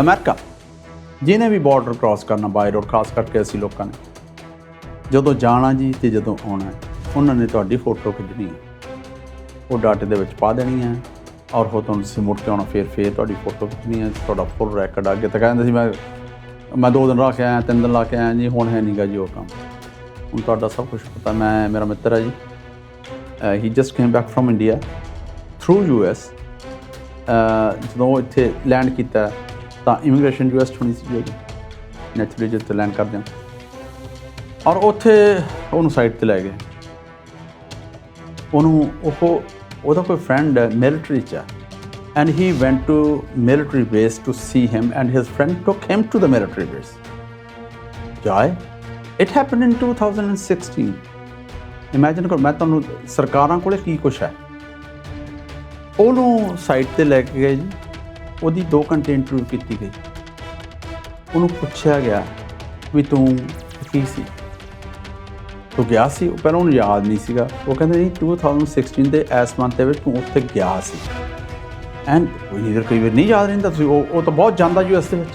America, ਜਿਹਨੇ ਵੀ border cross ਕਰਨਾ ਬਾਈ road ਖਾਸ ਕਰਕੇ ਅਸੀਂ ਲੋਕਾਂ ਨੇ। ਜਦੋਂ ਜਾਣਾ ਜੀ ਤੇ ਜਦੋਂ ਆਉਣਾ, ਉਹਨਾਂ ਨੇ ਤੁਹਾਡੀ ਫੋਟੋ ਖਿੱਚਣੀ ਉਹ ਡਾਟੇ ਦੇ ਵਿੱਚ ਪਾ ਦੇਣੀ ਹੈ ਔਰ ਹੋ ਤੁਹਾਨੂੰ ਤੁਸੀਂ ਮੁੜ ਕੇ ਆਉਣਾ, ਫਿਰ ਫਿਰ ਤੁਹਾਡੀ ਫੋਟੋ ਖਿੱਚਣੀ ਹੈ ਤੁਹਾਡਾ ਫੁੱਲ ਰੈਕੋਰਡ ਅੱਗੇ ਤਾਂ ਕਹਿੰਦੇ ਸੀ। ਮੈਂ ਮੈਂ ਦੋ ਦਿਨ ਲਾ ਕੇ ਆਇਆ, ਤਿੰਨ ਦਿਨ ਲਾ ਕੇ ਆਇਆ ਜੀ, ਹੁਣ ਹੈ ਨਹੀਂਗਾ ਜੀ ਉਹ ਕੰਮ। ਹੁਣ ਤੁਹਾਡਾ ਸਭ ਕੁਝ ਪਤਾ, ਮੈਂ ਮੇਰਾ ਮਿੱਤਰ ਹੈ ਜੀ। He just came back from India through US ਜਦੋਂ ਇੱਥੇ ਲੈਂਡ ਕੀਤਾ ਤਾਂ ਇਮੀਗ੍ਰੇਸ਼ਨ ਯੂਐਸ ਹੋਣੀ ਸੀ ਜੀ ਨੈਚੁਰਲੀ ਜਿੱਥੇ ਲੈਂਡ ਕਰਦੇ ਹਾਂ। ਔਰ ਉੱਥੇ ਉਹਨੂੰ ਸਾਈਟ ਤੇ ਲੈ ਗਏ। ਉਹਨੂੰ ਉਹ, ਉਹਦਾ ਕੋਈ ਫਰੈਂਡ ਹੈ ਮਿਲਟਰੀ ਚ and he went to military base to see him and his friend took him to the military base ਜਾਏ ਇਟ ਹੈਪਨ ਇਨ 2016 ਇਮੇਜਿਨ ਕਰੋ ਮੈਂ ਤੁਹਾਨੂੰ ਸਰਕਾਰਾਂ ਕੋਲੇ ਕੀ ਕੁਛ ਹੈ ਉਹਨੂੰ ਸਾਈਟ ਤੇ ਲੈ ਕੇ ਗਏ ਜੀ। ਉਹਦੀ 2 ਘੰਟੇ ਇੰਟਰਵਿਊ ਕੀਤੀ ਗਈ। ਉਹਨੂੰ ਪੁੱਛਿਆ ਗਿਆ ਵੀ ਤੂੰ ਕੀ ਸੀ? ਤੂੰ ਗਿਆ ਸੀ? ਉਹ ਪਹਿਲਾਂ ਉਹਨੂੰ ਯਾਦ ਨਹੀਂ ਸੀਗਾ। ਉਹ ਕਹਿੰਦੇ, ਨਹੀਂ 2016 ਦੇ ਇਸ ਮੰਥ ਦੇ ਵਿੱਚ ਤੂੰ ਉੱਥੇ ਗਿਆ ਸੀ। ਐਂਡ ਉਹ ਈਧਰ ਕਈ ਵਾਰ ਨਹੀਂ ਯਾਦ ਰਹਿੰਦਾ। ਤੁਸੀਂ ਉਹ ਉਹ ਤਾਂ ਬਹੁਤ ਜਾਂਦਾ ਯੂਐਸ ਦੇ ਵਿੱਚ।